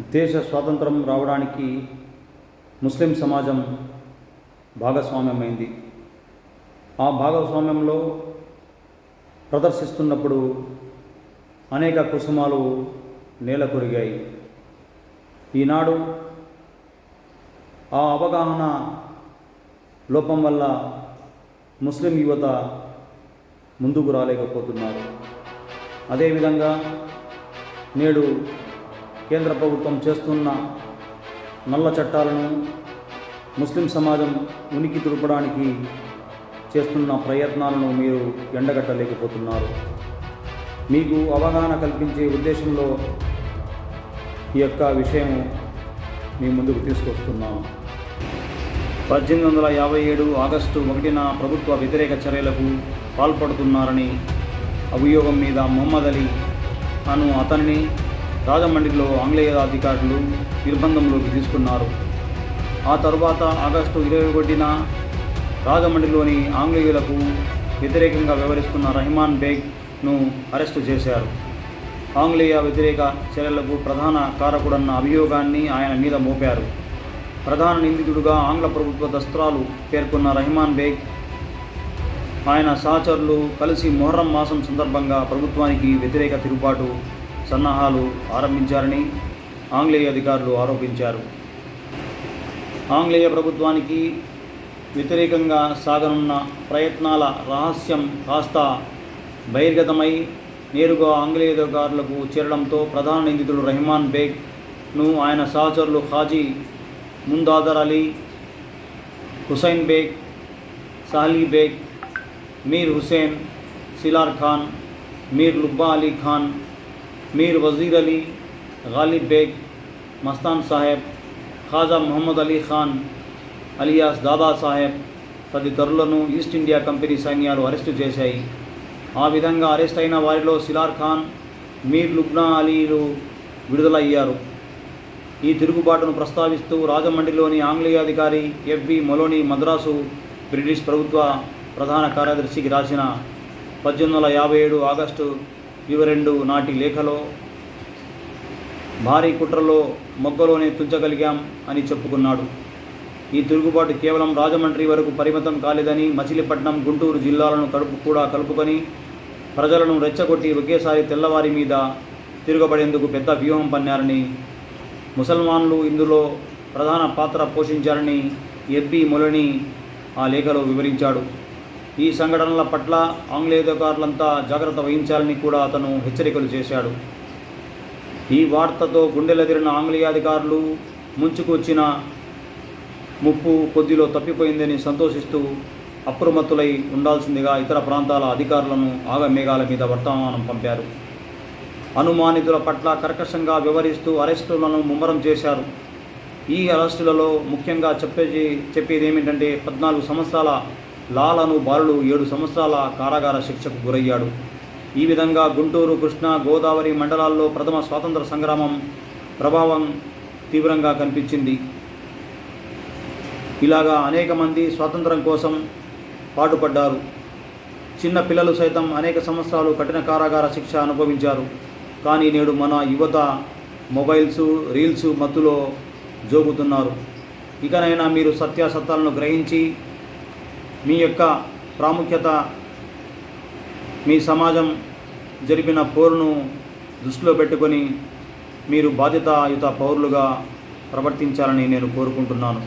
దేశ స్వాతంత్రం రావడానికి ముస్లిం సమాజం భాగస్వామ్యమైంది. ఆ భాగస్వామ్యంలో ప్రదర్శిస్తున్నప్పుడు అనేక కుసుమాలు నేల కొరిగాయి ఈనాడు ఆ అవగాహన లోపం వల్ల ముస్లిం యువత ముందుకు రాలేకపోతున్నారు. అదేవిధంగా నేడు కేంద్ర ప్రభుత్వం చేస్తున్న నల్ల చట్టాలను ముస్లిం సమాజం ఉనికి తుడపడానికి చేస్తున్న ప్రయత్నాలను మీరు ఎండగట్టలేకపోతున్నారు. మీకు అవగాహన కల్పించే ఉద్దేశంలో ఈ యొక్క విషయం మీ ముందుకు తీసుకొస్తున్నాము పద్దెనిమిది వందల యాభై ఏడు ఆగస్టు ఒకటిన ప్రభుత్వ వ్యతిరేక చర్యలకు పాల్పడుతున్నారని అభియోగం మీద మొహమ్మద్ అలీ అను అతన్ని రాజమండ్రిలో ఆంగ్లేయ అధికారులు నిర్బంధంలోకి తీసుకున్నారు. ఆ తరువాత ఆగస్టు ఇరవై ఒకటిన రాజమండ్రిలోని ఆంగ్లేయులకు వ్యతిరేకంగా వ్యవహరిస్తున్న రహిమాన్ బేగ్ను అరెస్టు చేశారు. ఆంగ్లేయ వ్యతిరేక చర్యలకు ప్రధాన కారకుడన్న అభియోగాన్ని ఆయన మీద మోపారు. ప్రధాన నిందితుడుగా ఆంగ్ల ప్రభుత్వ దస్త్రాలు పేర్కొన్న రహిమాన్ బేగ్ ఆయన సహచరులు కలిసి మొహర్రం మాసం సందర్భంగా ప్రభుత్వానికి వ్యతిరేక తిరుగుబాటు సన్నాహాలు ఆరంభించారని ఆంగ్లేయ అధికారులు ఆరోపించారు. ఆంగ్లేయ ప్రభుత్వానికి వ్యతిరేకంగా సాగనున్న ప్రయత్నాల రహస్యం కాస్త బహిర్గతమై నేరుగా ఆంగ్లేయ అధికారులకు చేరడంతో ప్రధాన నిందితుడు రెహమాన్ బేగ్ను ఆయన సహచరులు హాజీ ముందాదర్ అలీ హుసైన్ బేగ్ సాలీ బేగ్ మీర్ హుసేన్ సిలార్ ఖాన్ మీర్ లుబ్బా అలీ ఖాన్ మీర్ వజీర్ అలీ గాలిబ్ బేగ్ మస్తాన్ సాహెబ్ ఖాజా మహమ్మద్ అలీ ఖాన్ అలియాస్ దాదా సాహెబ్ తదితరులను ఈస్ట్ ఇండియా కంపెనీ సైన్యాలు అరెస్టు చేశాయి. ఆ విధంగా అరెస్ట్ అయిన వారిలో సిలార్ ఖాన్ మీర్ లుబ్నా అలీలు విడుదలయ్యారు. ఈ తిరుగుబాటును ప్రస్తావిస్తూ రాజమండ్రిలోని ఆంగ్లేయ అధికారి ఎఫ్బి మొలోని మద్రాసు బ్రిటిష్ ప్రభుత్వ ప్రధాన కార్యదర్శికి రాసిన పద్దెనిమిది వందల యాభై ఏడు ఆగస్టు ఇరవై రెండు నాటి లేఖలో భారీ కుట్రలో మొగ్గలోనే తుంచగలిగాం అని చెప్పుకున్నాడు. ఈ తిరుగుబాటు కేవలం రాజమండ్రి వరకు పరిమితం కాలేదని మచిలీపట్నం గుంటూరు జిల్లాలను కడుపు కూడా కలుపుకొని ప్రజలను రెచ్చగొట్టి ఒకేసారి తెల్లవారి మీద తిరగబడేందుకు పెద్ద వ్యూహం పన్నారని ముసల్మాన్లు ఇందులో ప్రధాన పాత్ర పోషించారని ఎబ్బి మొలని ఆ లేఖలో వివరించాడు. ఈ సంఘటనల పట్ల ఆంగ్లేయధికారులంతా జాగ్రత్త వహించాలని కూడా అతను హెచ్చరికలు చేశాడు. ఈ వార్తతో గుండెలెదిరిన ఆంగ్లేయాధికారులు ముంచుకొచ్చిన ముప్పు కొద్దిలో తప్పిపోయిందని సంతోషిస్తూ అప్రమత్తులై ఉండాల్సిందిగా ఇతర ప్రాంతాల అధికారులను ఆగమేఘాల మీద వర్తమానం పంపారు. అనుమానితుల పట్ల కర్కశంగా వ్యవహరిస్తూ అరెస్టులను ముమ్మరం చేశారు. ఈ అరెస్టులలో ముఖ్యంగా చెప్పేది చెప్పేది ఏమిటంటే పద్నాలుగు సంవత్సరాల లాలను బాలుడు ఏడు సంవత్సరాల కారాగార శిక్షకు గురయ్యాడు. ఈ విధంగా గుంటూరు కృష్ణా గోదావరి మండలాల్లో ప్రథమ స్వాతంత్ర సంగ్రామం ప్రభావం తీవ్రంగా కనిపించింది. ఇలాగా అనేక మంది స్వాతంత్రం కోసం పాటుపడ్డారు. చిన్న పిల్లలు సైతం అనేక సంవత్సరాలు కఠిన కారాగార శిక్ష అనుభవించారు. కానీ నేడు మన యువత మొబైల్స్ రీల్స్ మత్తులో జోగుతున్నారు. ఇకనైనా మీరు సత్యాసత్యాలను గ్రహించి మీ యొక్క ప్రాముఖ్యత మీ సమాజం జరిపిన పోరును దృష్టిలో పెట్టుకొని మీరు బాధ్యతాయుత పౌరులుగా ప్రవర్తించాలని నేను కోరుకుంటున్నాను.